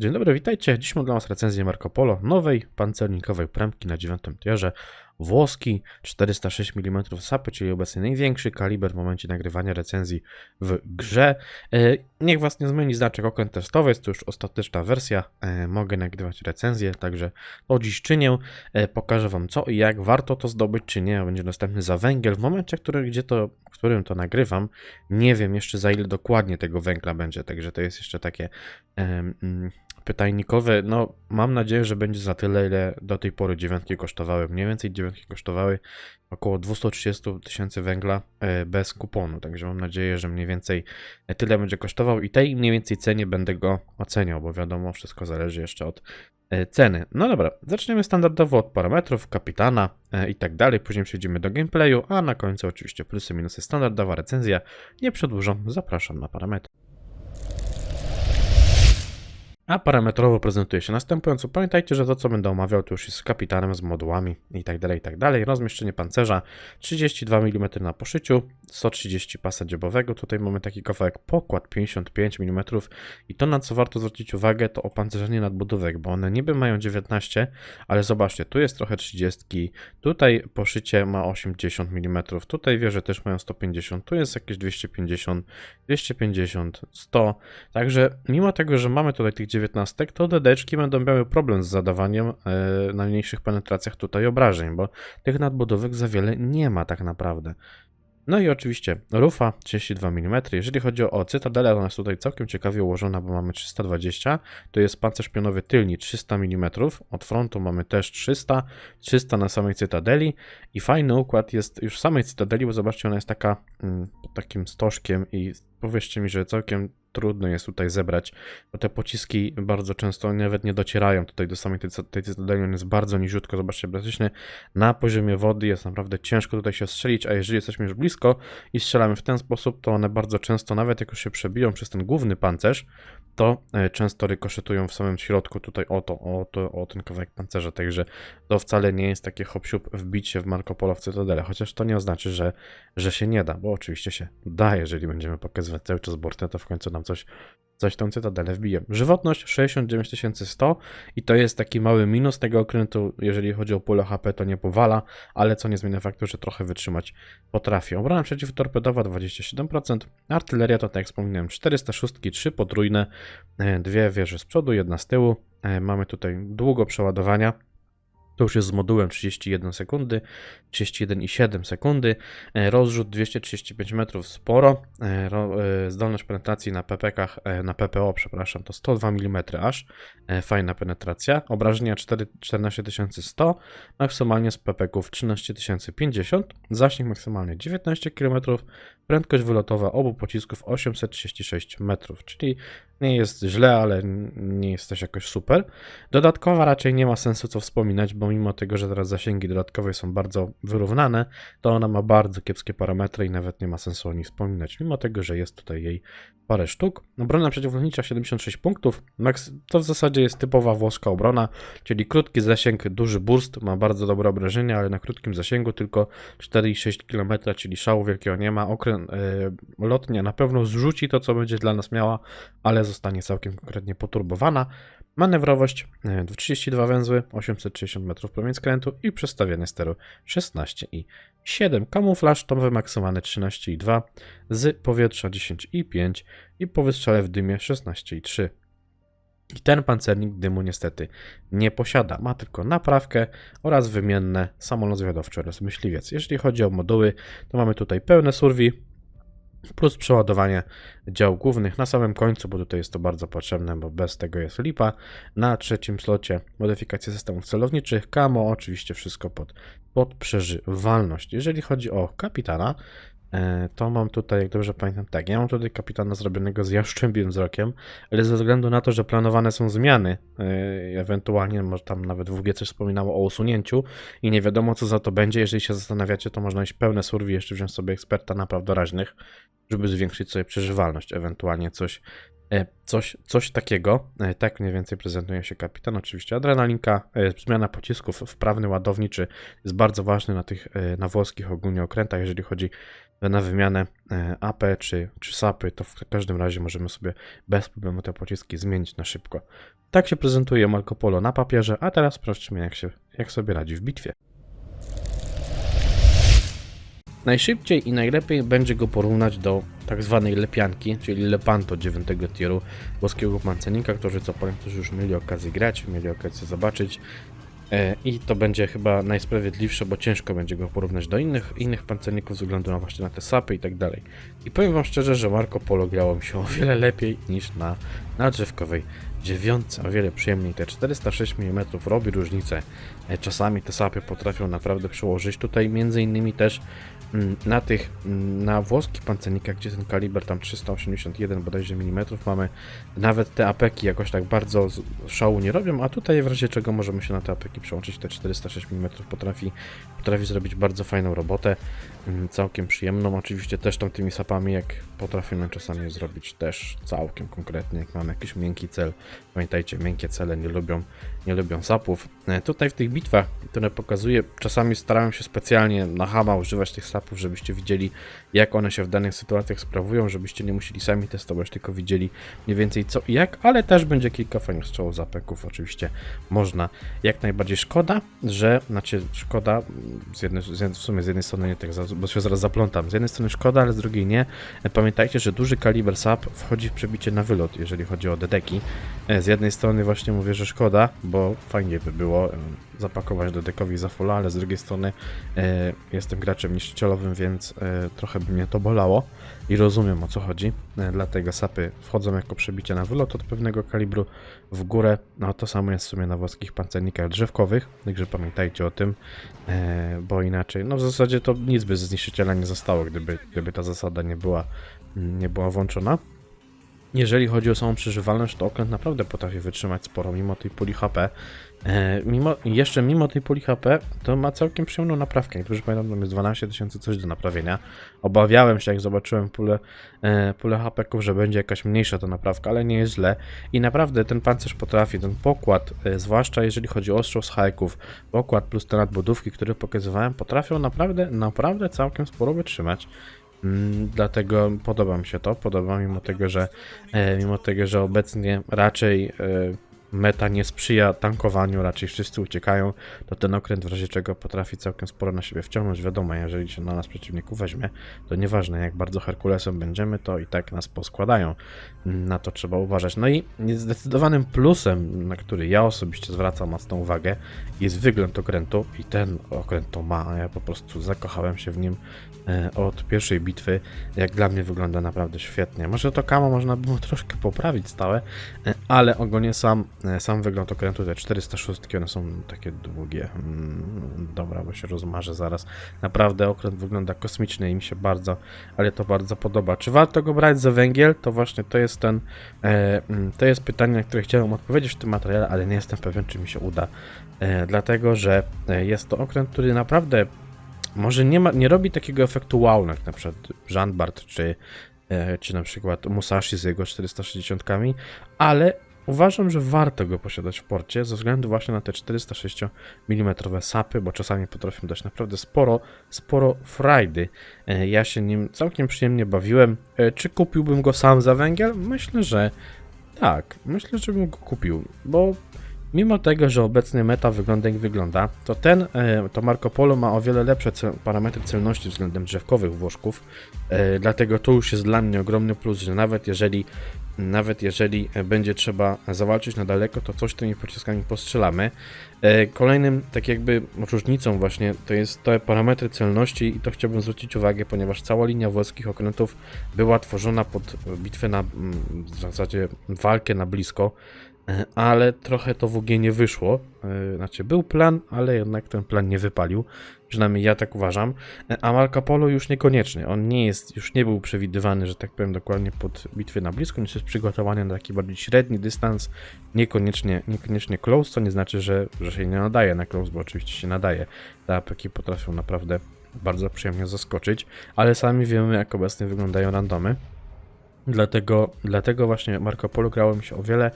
Dzień dobry, witajcie. Dziś mam dla Was recenzję Marco Polo, nowej pancernikowej premki na 9 tierze. Włoski 406 mm sapy, czyli obecnie największy kaliber w momencie nagrywania recenzji w grze. E, Niech Was nie zmyli znaczek okręt testowy, jest to już ostateczna wersja. E, Mogę nagrywać recenzję, także to dziś czynię. E, Pokażę Wam co i jak, warto to zdobyć czy nie. Będzie następny za węgiel. W momencie, który, gdzie to, w którym to nagrywam, nie wiem jeszcze za ile dokładnie tego węgla będzie, także to jest jeszcze takie mm, pytajnikowe. No, mam nadzieję, że będzie za tyle, ile do tej pory dziewiątki kosztowały. Mniej więcej dziewiątki kosztowały około 230 tysięcy węgla e, bez kuponu, także mam nadzieję, że mniej więcej e, tyle będzie kosztował i tej mniej więcej cenie będę go oceniał, bo wiadomo, wszystko zależy jeszcze od e, ceny. No dobra, zaczniemy standardowo od parametrów, kapitana i tak dalej, później przejdziemy do gameplayu, a na końcu oczywiście plusy, minusy, standardowa recenzja. Nie przedłużam, zapraszam na parametry. A parametrowo prezentuje się następująco. Pamiętajcie, że to co będę omawiał to już jest z kapitanem, z modułami i tak dalej, i tak. Rozmieszczenie pancerza 32 mm na poszyciu, 130 pasa dziobowego. Tutaj mamy taki kawałek pokład 55 mm i to na co warto zwrócić uwagę to opancerzenie nadbudówek, bo one niby mają 19, ale zobaczcie, tu jest trochę 30, tutaj poszycie ma 80 mm, tutaj wieże też mają 150, tu jest jakieś 250, 250, 100. Także mimo tego, że mamy tutaj tych 19, to dedeczki będą miały problem z zadawaniem e, na mniejszych penetracjach tutaj obrażeń, bo tych nadbudówek za wiele nie ma tak naprawdę. No i oczywiście rufa 32 mm. Jeżeli chodzi o cytadelę, ona jest tutaj całkiem ciekawie ułożona, bo mamy 320, to jest pancerz pionowy tylni 300 mm, od frontu mamy też 300, 300 na samej cytadeli i fajny układ jest już samej cytadeli, bo zobaczcie, ona jest taka mm, pod takim stożkiem i powiedzcie mi, że całkiem trudno jest tutaj zebrać, bo te pociski bardzo często nawet nie docierają tutaj do samej tej, tej cytadeli, on jest bardzo niziutko, zobaczcie, praktycznie na poziomie wody jest naprawdę ciężko tutaj się strzelić, a jeżeli jesteśmy już blisko i strzelamy w ten sposób, to one bardzo często, nawet jak już się przebiją przez ten główny pancerz, to e, często rykoszetują w samym środku tutaj o to, o to, o ten kawałek pancerza, także to wcale nie jest takie hop wbić się w Marco Polo w chociaż to nie oznacza, że, że się nie da, bo oczywiście się da, jeżeli będziemy pokazywać cały czas bortę, to w końcu nam coś, coś tą Cytadelę wbije. Żywotność 69100 i to jest taki mały minus tego okrętu, jeżeli chodzi o pulę HP, to nie powala, ale co nie zmienia faktu, że trochę wytrzymać potrafi. Obrona przeciwtorpedowa 27%, artyleria to tak jak wspominałem 406, 3 potrójne, e, dwie wieże z przodu, jedna z tyłu. E, Mamy tutaj długo przeładowania. To już jest z modułem 31 sekundy, 31,7 sekundy, e, rozrzut 235 metrów sporo, e, e, zdolność penetracji na PPK, na PPO, przepraszam, to 102 mm aż, fajna penetracja, obrażenia 4, 14100, maksymalnie z PPK 13050, zasięg maksymalny 19 km, prędkość wylotowa obu pocisków 836 metrów, czyli nie jest źle, ale nie jest też jakoś super. Dodatkowa raczej nie ma sensu co wspominać, bo mimo tego, że teraz zasięgi dodatkowe są bardzo wyrównane, to ona ma bardzo kiepskie parametry i nawet nie ma sensu o nich wspominać, mimo tego, że jest tutaj jej parę sztuk. Obrona przeciwlotnicza 76 punktów, to w zasadzie jest typowa włoska obrona, czyli krótki zasięg, duży burst, ma bardzo dobre obrażenia, ale na krótkim zasięgu tylko 4,6 km, czyli szału wielkiego nie ma. Okręt, yy, lotnia na pewno zrzuci to, co będzie dla nas miała, ale zostanie całkiem konkretnie poturbowana. Manewrowość e, 32 węzły, 860 metrów promień skrętu i przestawienie steru 16,7. Kamuflaż to wymaksowany 13,2 z powietrza 10,5 i po wystrzale w dymie 16,3. I ten pancernik dymu niestety nie posiada. Ma tylko naprawkę oraz wymienne samolot zwiadowczy oraz myśliwiec. Jeżeli chodzi o moduły, to mamy tutaj pełne survi, plus przeładowanie dział głównych na samym końcu, bo tutaj jest to bardzo potrzebne, bo bez tego jest lipa. Na trzecim slocie modyfikacja systemów celowniczych, kamo, oczywiście wszystko pod, pod przeżywalność. Jeżeli chodzi o kapitana, to mam tutaj, jak dobrze pamiętam, tak, ja mam tutaj kapitana zrobionego z jaszczębim wzrokiem, ale ze względu na to, że planowane są zmiany, e, ewentualnie może tam nawet WG coś wspominało o usunięciu i nie wiadomo co za to będzie, jeżeli się zastanawiacie, to można iść pełne survey, jeszcze wziąć sobie eksperta napraw doraźnych, żeby zwiększyć sobie przeżywalność, ewentualnie coś E, Coś, coś takiego, e, tak mniej więcej prezentuje się kapitan. Oczywiście adrenalinka, e, zmiana pocisków, wprawny ładowniczy jest bardzo ważny na tych, e, na włoskich ogólnie okrętach, jeżeli chodzi na wymianę e, AP czy, czy SAPy, to w każdym razie możemy sobie bez problemu te pociski zmienić na szybko. Tak się prezentuje Marco Polo na papierze, a teraz sprawdźmy jak, się, jak sobie radzi w bitwie. Najszybciej i najlepiej będzie go porównać do tak zwanej lepianki, czyli Lepanto 9 tieru włoskiego pancernika, którzy co którzy już mieli okazję grać, mieli okazję zobaczyć. E, I to będzie chyba najsprawiedliwsze, bo ciężko będzie go porównać do innych, innych pancerników ze względu na właśnie na te sapy i tak dalej. I powiem wam szczerze, że Marco Polo grało mi się o wiele lepiej niż na, na drzewkowej dziewiątce, o wiele przyjemniej. Te 406 mm robi różnicę. E, Czasami te sapy potrafią naprawdę przełożyć. Tutaj między innymi też mm, na tych, mm, na włoskich pancernikach, gdzie ten kaliber tam 381 bodajże mm mamy, nawet te apeki jakoś tak bardzo szału nie robią, a tutaj w razie czego możemy się na te apeki przełączyć, te 406 mm potrafi, potrafi zrobić bardzo fajną robotę, mm, całkiem przyjemną, oczywiście też tam tymi sapami, jak potrafimy czasami zrobić też całkiem konkretnie, jak mamy jakiś miękki cel, pamiętajcie, miękkie cele nie lubią, nie lubią sapów. E, Tutaj w tych bitwach, które pokazuję, czasami starałem się specjalnie na hama używać tych sapów, żebyście widzieli, jak one się w danych sytuacjach sprawują, żebyście nie musieli sami testować, tylko widzieli mniej więcej co i jak, ale też będzie kilka fajnych strzałów z apeków, oczywiście można. Jak najbardziej szkoda, że, znaczy szkoda, z jednej, w sumie z jednej strony nie tak, bo się zaraz zaplątam, z jednej strony szkoda, ale z drugiej nie. E, Pamiętajcie, że duży kaliber sap wchodzi w przebicie na wylot, jeżeli chodzi o dedeki. E, Z jednej strony właśnie mówię, że szkoda, bo fajnie by było zapakować dedekowi za fulla, ale z drugiej strony e, jestem graczem niszczycielowym, więc e, trochę by mnie to bolało i rozumiem o co chodzi. E, dlatego sapy wchodzą jako przebicie na wylot od pewnego kalibru w górę. No to samo jest w sumie na włoskich pancernikach drzewkowych, także pamiętajcie o tym, e, bo inaczej, no w zasadzie to nic by ze zniszczyciela nie zostało, gdyby, gdyby ta zasada nie była, nie była włączona. Jeżeli chodzi o samą przeżywalność, to okręt naprawdę potrafi wytrzymać sporo, mimo tej puli HP. E, mimo, jeszcze mimo tej puli HP, to ma całkiem przyjemną naprawkę. Niektórzy pamiętam, tam jest 12 tysięcy coś do naprawienia. Obawiałem się, jak zobaczyłem pulę, e, pulę HP-ków, że będzie jakaś mniejsza ta naprawka, ale nie jest źle. I naprawdę ten pancerz potrafi, ten pokład, e, zwłaszcza jeżeli chodzi o ostrzał z hajków, pokład plus te nadbudówki, które pokazywałem, potrafią naprawdę, naprawdę całkiem sporo wytrzymać. Mm, Dlatego podoba mi się to, podoba mimo tego, że e, mimo tego, że obecnie raczej e, meta nie sprzyja tankowaniu, raczej wszyscy uciekają, to ten okręt w razie czego potrafi całkiem sporo na siebie wciągnąć. Wiadomo, jeżeli się na nas przeciwników weźmie, to nieważne jak bardzo Herkulesem będziemy, to i tak nas poskładają. Na to trzeba uważać. No i zdecydowanym plusem, na który ja osobiście zwracam mocną uwagę, jest wygląd okrętu i ten okręt to ma, ja po prostu zakochałem się w nim e, od pierwszej bitwy. Jak dla mnie wygląda naprawdę świetnie. Może to kamo można było troszkę poprawić stałe, e, ale ogólnie sam, sam wygląd okrętu, te 406 one są takie długie. Mm, Dobra, bo się rozmarzę zaraz. Naprawdę okręt wygląda kosmicznie i mi się bardzo, ale to bardzo podoba. Czy warto go brać za węgiel? To właśnie to jest ten, e, mm, to jest pytanie, na które chciałem odpowiedzieć w tym materiale, ale nie jestem pewien, czy mi się uda. E, dlatego, że e, jest to okręt, który naprawdę może nie, ma, nie robi takiego efektu wow, jak na przykład Jean Bart czy, e, czy na przykład Musashi z jego 460, ale uważam, że warto go posiadać w porcie ze względu właśnie na te 406 mm sapy, bo czasami potrafią dać naprawdę sporo, sporo frajdy. E, Ja się nim całkiem przyjemnie bawiłem. E, Czy kupiłbym go sam za węgiel? Myślę, że tak. Myślę, że bym go kupił, bo Mimo tego, że obecny meta wygląda jak wygląda, to ten, e, to Marco Polo ma o wiele lepsze cel, parametry celności względem drzewkowych włożków, dlatego to już jest dla mnie ogromny plus, że nawet jeżeli, nawet jeżeli będzie trzeba zawalczyć na daleko, to coś tymi pociskami postrzelamy. E, Kolejnym, tak jakby różnicą właśnie, to jest te parametry celności i to chciałbym zwrócić uwagę, ponieważ cała linia włoskich okrętów była tworzona pod bitwę na, mm, w zasadzie walkę na blisko, ale trochę to WG nie wyszło. E, Znaczy, był plan, ale jednak ten plan nie wypalił. Przynajmniej ja tak uważam. E, A Marco Polo już niekoniecznie. On nie jest, już nie był przewidywany, że tak powiem, dokładnie pod bitwy na blisko, niż jest przygotowany na taki bardziej średni dystans. Niekoniecznie, niekoniecznie close, co nie znaczy, że, że się nie nadaje na close, bo oczywiście się nadaje. Te apeki potrafią naprawdę bardzo przyjemnie zaskoczyć, ale sami wiemy, jak obecnie wyglądają randomy. Dlatego, dlatego właśnie Marco Polo grało mi się o wiele,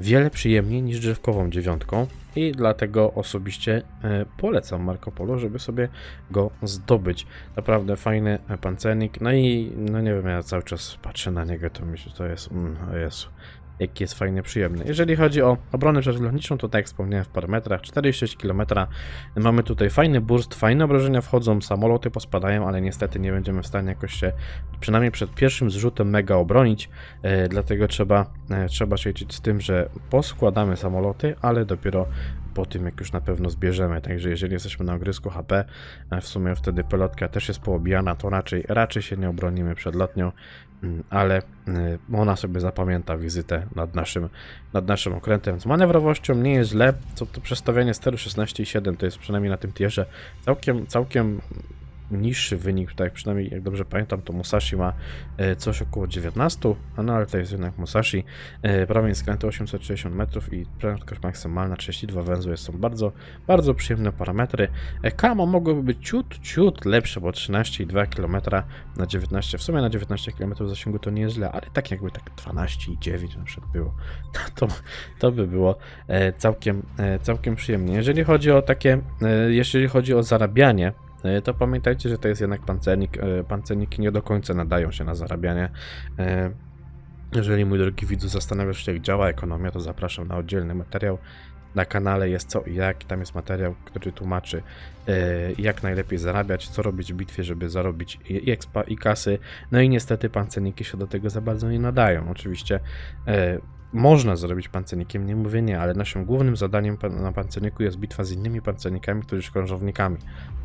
wiele przyjemniej niż drzewkową dziewiątką i dlatego osobiście e, polecam Marco Polo, żeby sobie go zdobyć. Naprawdę fajny pancernik, no i no nie wiem, ja cały czas patrzę na niego, to myślę, to jest, mm, Jezu, jaki jest fajnie przyjemny. Jeżeli chodzi o obronę przeciwlotniczą, to tak jak wspomniałem w parametrach, 4,6 km. Mamy tutaj fajny burst, fajne obrażenia wchodzą, samoloty pospadają, ale niestety nie będziemy w stanie jakoś się, przynajmniej przed pierwszym zrzutem mega obronić, e, dlatego trzeba, e, trzeba się liczyć z tym, że poskładamy samoloty, ale dopiero po tym, jak już na pewno zbierzemy. Także jeżeli jesteśmy na ogrysku HP, e, w sumie wtedy pelotka też jest poobijana, to raczej, raczej się nie obronimy przed lotnią, mm, ale y, ona sobie zapamięta wizytę nad naszym, nad naszym okrętem. Z manewrowością nie jest źle, co to przestawianie steru 16,7 to jest przynajmniej na tym tierze całkiem, całkiem niższy wynik, tak przynajmniej jak dobrze pamiętam, to Musashi ma e, coś około 19, a no ale to jest jednak Musashi. E, Prawie skręty 860 metrów i prędkość maksymalna 32 węzły są bardzo, bardzo przyjemne parametry. E, Kamo mogłoby być ciut, ciut lepsze, bo 13,2 km na 19, w sumie na 19 km zasięgu to nie jest źle, ale tak jakby tak 12,9 na przykład było, to, to by było całkiem, całkiem przyjemnie. Jeżeli chodzi o takie, jeżeli chodzi o zarabianie, to pamiętajcie, że to jest jednak pancernik. E, Pancerniki nie do końca nadają się na zarabianie. E, Jeżeli mój drogi widzu zastanawiasz się, jak działa ekonomia, to zapraszam na oddzielny materiał. Na kanale jest co i jak, tam jest materiał, który tłumaczy, e, jak najlepiej zarabiać, co robić w bitwie, żeby zarobić i expa, i kasy. No i niestety pancerniki się do tego za bardzo nie nadają. Oczywiście można zrobić pancernikiem, nie mówię nie, ale naszym głównym zadaniem na pancerniku jest bitwa z innymi pancernikami, tudzież krążownikami.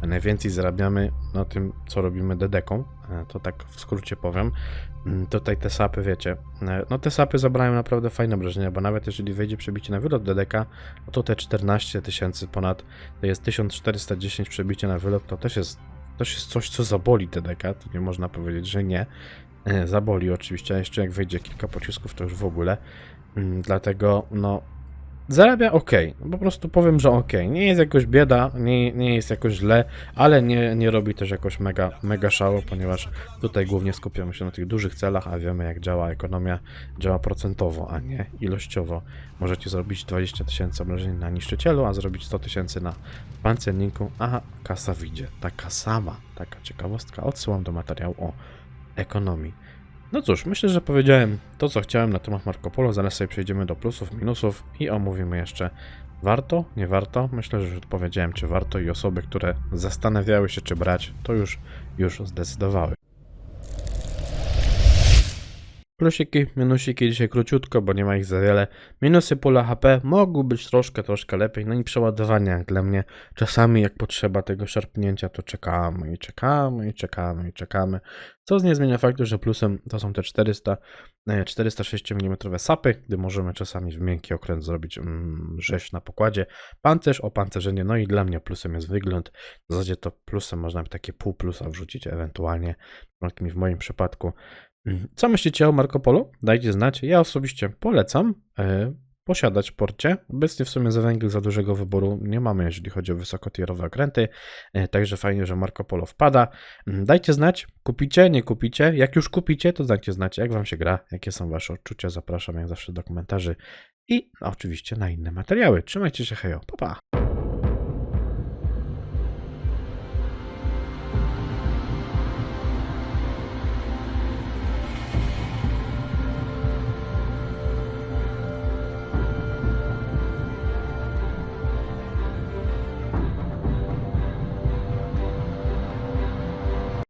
Najwięcej zarabiamy na tym, co robimy dedeką, e, to tak w skrócie powiem. Mm, Tutaj te sapy, wiecie, e, no te sapy zabrają naprawdę fajne obrażenia, bo nawet jeżeli wejdzie przebicie na wylot dedeka, to te 14 tysięcy ponad, to jest 1410 przebicie na wylot, to też jest, też jest coś, co zaboli dedeka, to nie można powiedzieć, że nie. E, Zaboli oczywiście, a jeszcze jak wejdzie kilka pocisków, to już w ogóle. Mm, Dlatego, no, zarabia ok. Po prostu powiem, że ok. Nie jest jakoś bieda, nie, nie jest jakoś źle, ale nie, nie robi też jakoś mega, mega szału, ponieważ tutaj głównie skupiamy się na tych dużych celach, a wiemy jak działa ekonomia. Działa procentowo, a nie ilościowo. Możecie zrobić 20 tysięcy obrażeń na niszczycielu, a zrobić 100 tysięcy na pancerniku, a kasa wyjdzie. Taka sama, taka ciekawostka. Odsyłam do materiału o ekonomii. No cóż, myślę, że powiedziałem to, co chciałem na temat Marco Polo. Zaraz sobie przejdziemy do plusów, minusów i omówimy jeszcze warto, nie warto. Myślę, że już powiedziałem, czy warto i osoby, które zastanawiały się, czy brać, to już, już zdecydowały. Plusiki, minusiki dzisiaj króciutko, bo nie ma ich za wiele. Minusy pula HP mogły być troszkę, troszkę lepiej. No i przeładowania jak dla mnie. Czasami jak potrzeba tego szarpnięcia, to czekamy i czekamy i czekamy i czekamy. Co nie zmienia faktu, że plusem to są te 400, e, 406 mm sapy, gdy możemy czasami w miękki okręt zrobić mm, rzeź na pokładzie. Pancerz, opancerzenie, no i dla mnie plusem jest wygląd. W zasadzie to plusem można by takie pół plusa wrzucić ewentualnie, w moim przypadku. Mm, Co myślicie o Marco Polo? Dajcie znać. Ja osobiście polecam e, posiadać porcie. Obecnie w sumie za węgiel za dużego wyboru nie mamy, jeżeli chodzi o wysokotierowe okręty. E, także fajnie, że Marco Polo wpada. Mm, Dajcie znać, kupicie, nie kupicie. Jak już kupicie, to dajcie znać, jak wam się gra, jakie są wasze odczucia. Zapraszam jak zawsze do komentarzy i oczywiście na inne materiały. Trzymajcie się, hejo, pa pa!